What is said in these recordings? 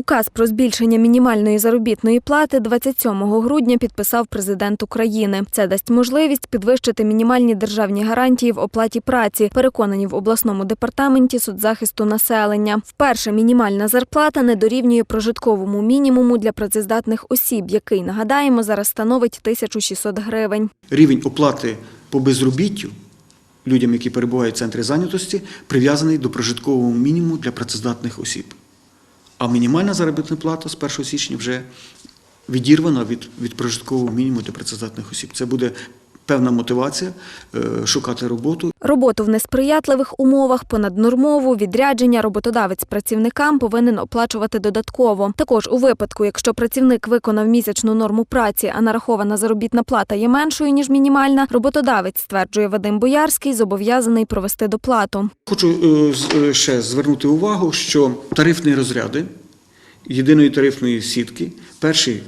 Указ про збільшення мінімальної заробітної плати 27 грудня підписав президент України. Це дасть можливість підвищити мінімальні державні гарантії в оплаті праці, переконані в обласному департаменті соцзахисту населення. Вперше мінімальна зарплата не дорівнює прожитковому мінімуму для працездатних осіб, який нагадаємо зараз становить 1600 гривень. Рівень оплати по безробіттю людям, які перебувають в центрі зайнятості, прив'язаний до прожиткового мінімуму для працездатних осіб. А мінімальна заробітна плата з 1 січня вже відірвана від, від прожиткового мінімуму для працездатних осіб. Це буде певна мотивація е, шукати роботу Роботу в несприятливих умовах, понаднормову, відрядження роботодавець працівникам повинен оплачувати додатково. Також у випадку, якщо працівник виконав місячну норму праці, а нарахована заробітна плата є меншою ніж мінімальна, роботодавець стверджує Вадим Боярський, зобов'язаний провести доплату. Хочу е, е, ще звернути увагу, що тарифні розряди єдиної тарифної сітки, перший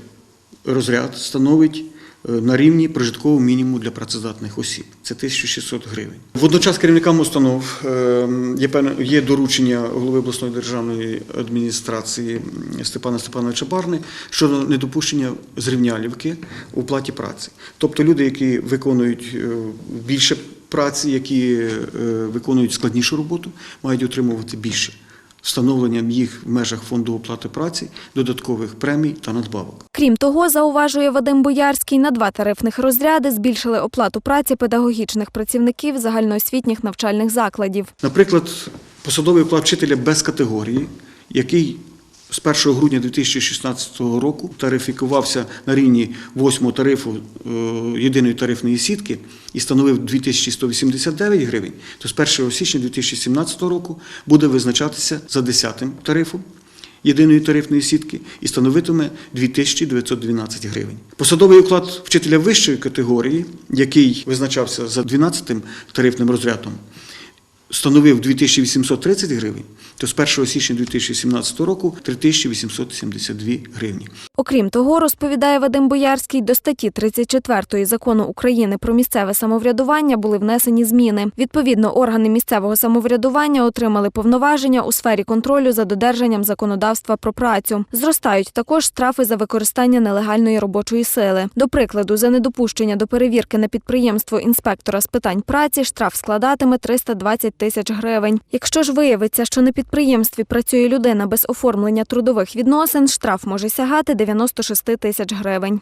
розряд становить на рівні прожиткового мінімуму для працездатних осіб. Це 1600 гривень. Водночас керівникам установ е, є, доручення голови обласної державної адміністрації Степана Степановича Барни щодо недопущення зрівнялівки у платі праці. Тобто люди, які виконують е, більше праці, які е, виконують складнішу роботу, мають отримувати більше. Встановленням їх в межах фонду оплати праці, додаткових премій та надбавок. Крім того, зауважує Вадим Боярський, на два тарифних розряди збільшили оплату праці педагогічних працівників загальноосвітніх навчальних закладів. Наприклад, посадовий оклад вчителя без категорії, який з 1 грудня 2016 року тарифікувався на рівні 8 тарифу е, єдиної тарифної сітки і становив 2189 гривень, то з 1 січня 2017 року буде визначатися за 10 тарифом єдиної тарифної сітки і становитиме 2912 гривень. Посадовий оклад вчителя вищої категорії, який визначався за 12 тарифним розрядом, становив 2830 гривень, то з 1 січня 2017 року 3872 гривні. Окрім того, розповідає Вадим Боярський, до статті 34 закону України про місцеве самоврядування були внесені зміни. Відповідно, органи місцевого самоврядування отримали повноваження у сфері контролю за додержанням законодавства про працю. Зростають також штрафи за використання нелегальної робочої сили. До прикладу, за недопущення до перевірки на підприємство інспектора з питань праці штраф складатиме 320 тисяч гривень. Якщо ж виявиться, що на підприємстві працює людина без оформлення трудових відносин, штраф може сягати 96 тисяч гривень.